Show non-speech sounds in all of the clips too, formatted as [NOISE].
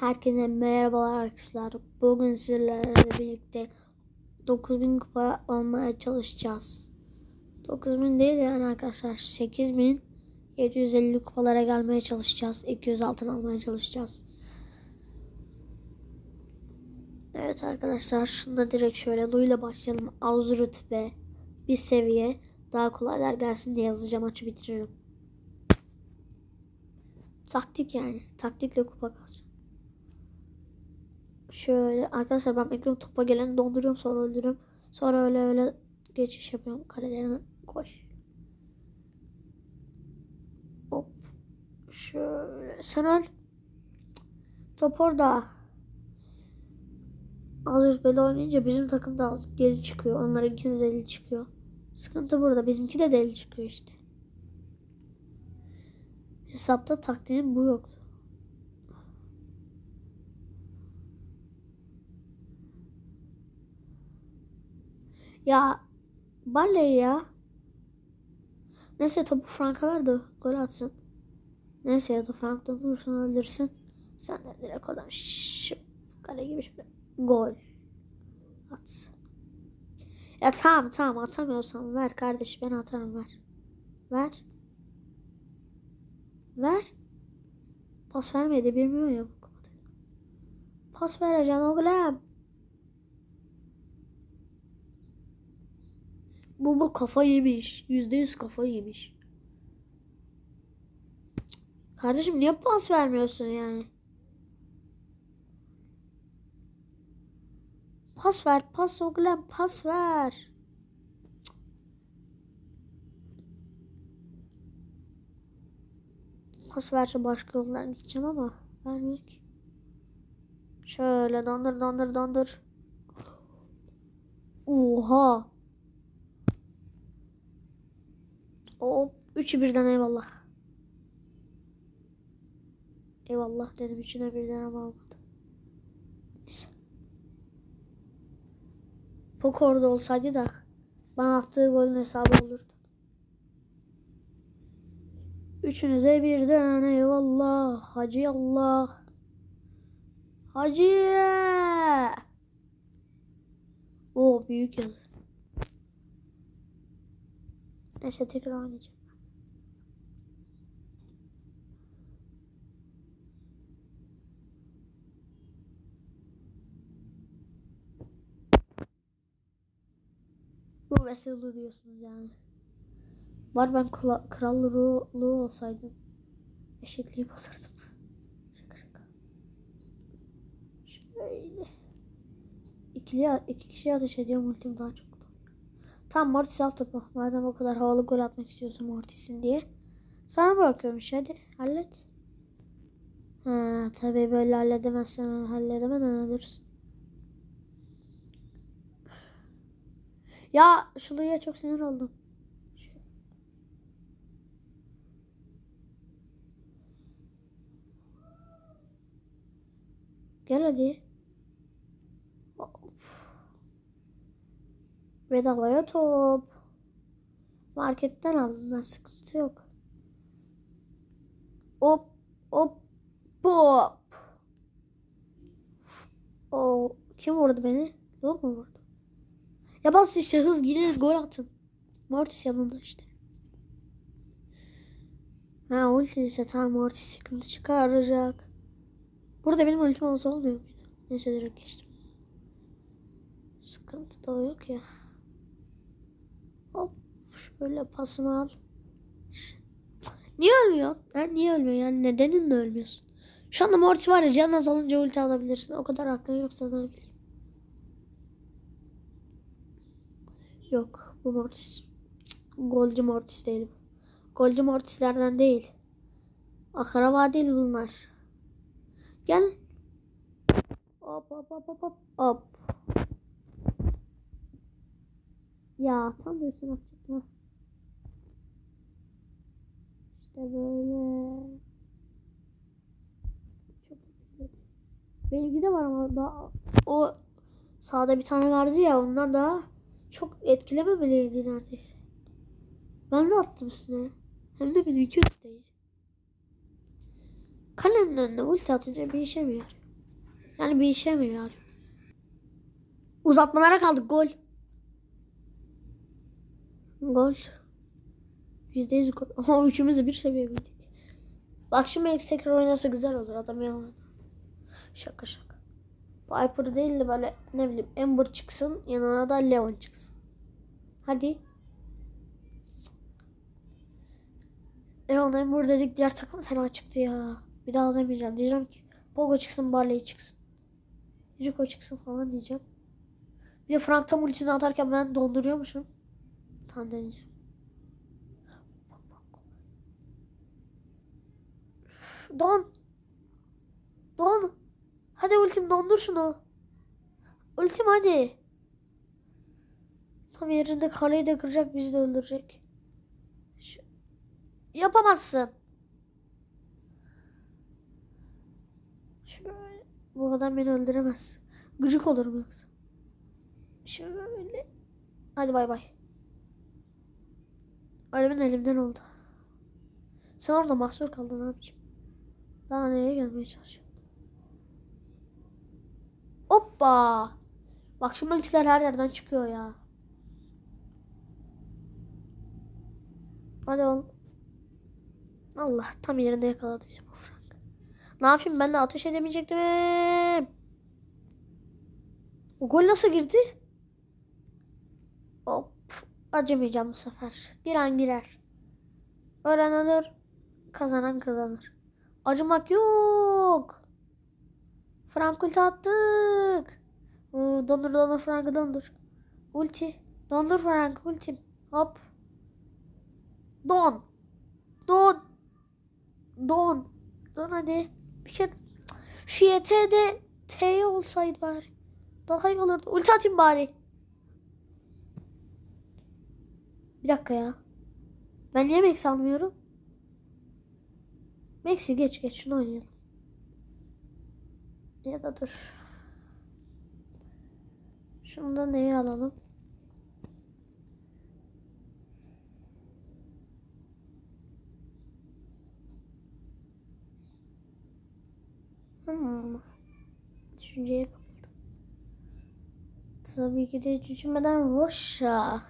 Herkese merhabalar arkadaşlar. Bugün sizlerle birlikte 9000 kupa olmaya çalışacağız. 9000 değil yani arkadaşlar 8750 kupalara gelmeye çalışacağız. 200 altın almaya çalışacağız. Evet arkadaşlar şunda direkt şöyle Lu ile başlayalım. Az rütbe bir seviye daha kolaylar gelsin diye yazacağım maçı bitiririm. Taktik yani. Taktikle kupa kalacağım. Şöyle arkadaşlar ben bekliyorum topa geleni donduruyorum sonra öldürüyorum. Sonra öyle öyle geçiş yapıyorum kalelerine koş. Hop. Şöyle sen öl. Top orada. Az böyle oynayınca bizim takım da az geri çıkıyor. Onlarınki de deli çıkıyor. Sıkıntı burada. Bizimki de deli çıkıyor işte. Hesapta taktiğim bu yoktu. Ya Barley ya. Neyse topu Frank'a ver de gol atsın. Neyse ya da Frank da vursun öldürsün. Sen de direkt oradan şıp kale gibi şöyle gol at. Ya tamam tamam atamıyorsan ver kardeş ben atarım ver. Ver. Ver. Pas vermedi bilmiyor ya. Pas vereceksin oğlum. Bu bu kafa yemiş. Yüzde yüz kafa yemiş. Kardeşim niye pas vermiyorsun yani? Pas ver, pas oğlum, pas ver. Pas verse başka yoldan gideceğim ama vermiyor ki. Şöyle dondur dondur dondur. Oha. O üçü birden eyvallah. Eyvallah dedim üçüne birden ama olmadı. Neyse. Pok orada olsaydı da bana attığı golün hesabı olurdu. Üçünüze birden eyvallah. Hacı Allah. Hacı. O büyük yıl. Neyse tekrar oynayacağım. Bu vesile diyorsunuz yani. Var ben kla- krallığı olsaydım eşitliği basardım. [LAUGHS] Şaka şaka. Şöyle. İkili, iki kişi ateş ediyor ultim daha çok. Tam Mortis al topu. Madem o kadar havalı gol atmak istiyorsun Mortis'in diye. Sana bırakıyorum işte hadi hallet. Ha tabii böyle halledemezsen halledemeden ölürsün. Ya Şulu'ya çok sinir oldum. Gel hadi. Bedavaya top. Marketten aldım ben sıkıntı yok. Hop hop hop. O kim vurdu beni? Yok mu vurdu? Ya bas işte hız gidin gol atın. Mortis yanında işte. Ha ulti ise tamam Mortis sıkıntı çıkaracak. Burada benim ultim olsa olmuyor muydu? Neyse direkt geçtim. Sıkıntı da yok ya. Şöyle pasını al. Niye ölmüyorsun? Ha, niye ölmüyorsun? Yani nedenin de ölmüyorsun? Şu anda Mortis var ya can azalınca ulti alabilirsin. O kadar aklın yoksa ne bileyim. Yok bu Mortis. Golcü Mortis değil. Golcü Mortislerden değil. Akraba değil bunlar. Gel. Hop hop hop hop hop. Ya tam da üstüne. İşte böyle. Çok. Benimki de var ama daha o sağda bir tane vardı ya ondan daha çok etkilememeliydi neredeyse. Ben de attım üstüne. Hem de benimki üstteydi. Kalenin önüne ulti atınca bir işe mi yarıyor? Yani bir işe mi yani? Uzatmalara kaldık gol. Gol. Yüzde yüz gol. [LAUGHS] Ama üçümüz de bir seviye bildik. Bak şu Max tekrar oynasa güzel olur adam ya. Şaka şaka. Piper değil de böyle ne bileyim Ember çıksın yanına da Leon çıksın. Hadi. Leon Ember dedik diğer takım fena çıktı ya. Bir daha demeyeceğim. Diyeceğim ki Pogo çıksın Barley çıksın. Rico çıksın falan diyeceğim. Bir de Frank tam ultisini atarken ben donduruyormuşum. Tam deneyeceğim. Bak, bak. Üf, Don. Don. Hadi ultim dondur şunu. Ultim hadi. Tam yerinde kaleyi de kıracak bizi de öldürecek. Şu- Yapamazsın. Şöyle. Bu adam beni öldüremez. Gıcık olurum yoksa. Şöyle. Hadi bay bay. Ölümün elimden oldu. Sen orada mahsur kaldın abicim. Daha neye gelmeye çalışıyorsun? Hoppa. Bak şu mançiler her yerden çıkıyor ya. Hadi oğlum. Allah tam yerinde yakaladı bizi bu Frank. Ne yapayım ben de ateş edemeyecektim. O gol nasıl girdi? Hop. Acımayacağım bu sefer. Giren girer. Ölen ölür. Kazanan kazanır. Acımak yok. Frank ulti attık. Dondur dondur Frank'ı dondur. Ulti. Dondur Frank ultim. Hop. Don. Don. Don. Don hadi. Bir kere. Şu YT'de T olsaydı bari. Daha iyi olurdu. Ulti atayım bari. Bir dakika ya. Ben niye Max almıyorum? Max'i geç geç şunu oynayalım. Ya da dur. Şunu da neyi alalım? Hmm. Düşünceye kapıldım. Tabii ki de düşünmeden Roşa.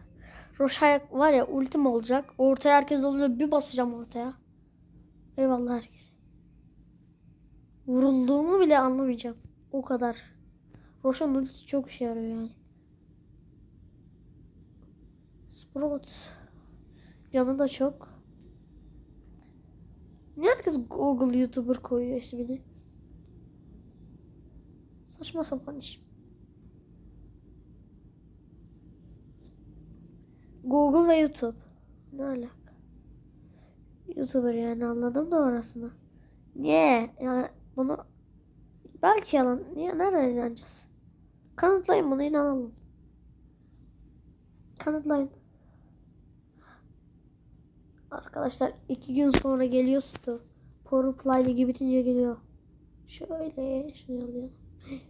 Roşa var ya ultim olacak. Ortaya herkes olunca bir basacağım ortaya. Eyvallah herkese. Vurulduğumu bile anlamayacağım. O kadar. Roşa'nın ultisi çok işe yarıyor yani. Sprout. Canı da çok. Niye herkes Google YouTuber koyuyor ismini? Saçma sapan iş. Google ve YouTube. Ne alaka? YouTuber yani anladım da orasını. Niye? Yani bunu belki yalan. Niye? Nereden inanacağız? Kanıtlayın bunu inanalım. Kanıtlayın. Arkadaşlar iki gün sonra geliyor Stu. Power Play Ligi bitince geliyor. Şöyle şunu alayım. [GASPS]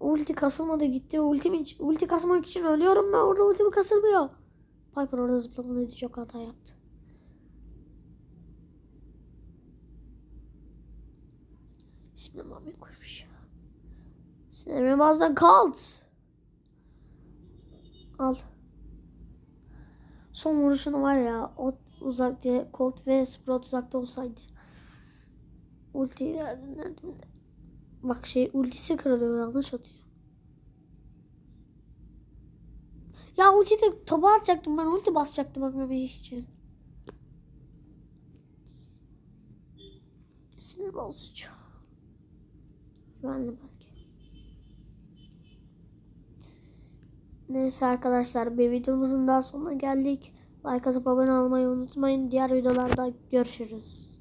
Ulti kasılmadı gitti. Ultim hiç, ulti kasmak için ölüyorum ben orada ultim kasılmıyor. Piper orada zıplamalıydı çok hata yaptı. Şimdi mami koymuş ya. Bazen kalt. Al. Son vuruşunu var ya o uzak diye Colt ve Sprout uzakta olsaydı. Ulti nerede? Bak şey ultisi kırılıyor yanlış atıyor. Ya ulti de topa atacaktım ben ulti basacaktım bak bebeği için. Sinir bozucu. Güvenli belki. Neyse arkadaşlar bir videomuzun daha sonuna geldik. Like atıp abone olmayı unutmayın. Diğer videolarda görüşürüz.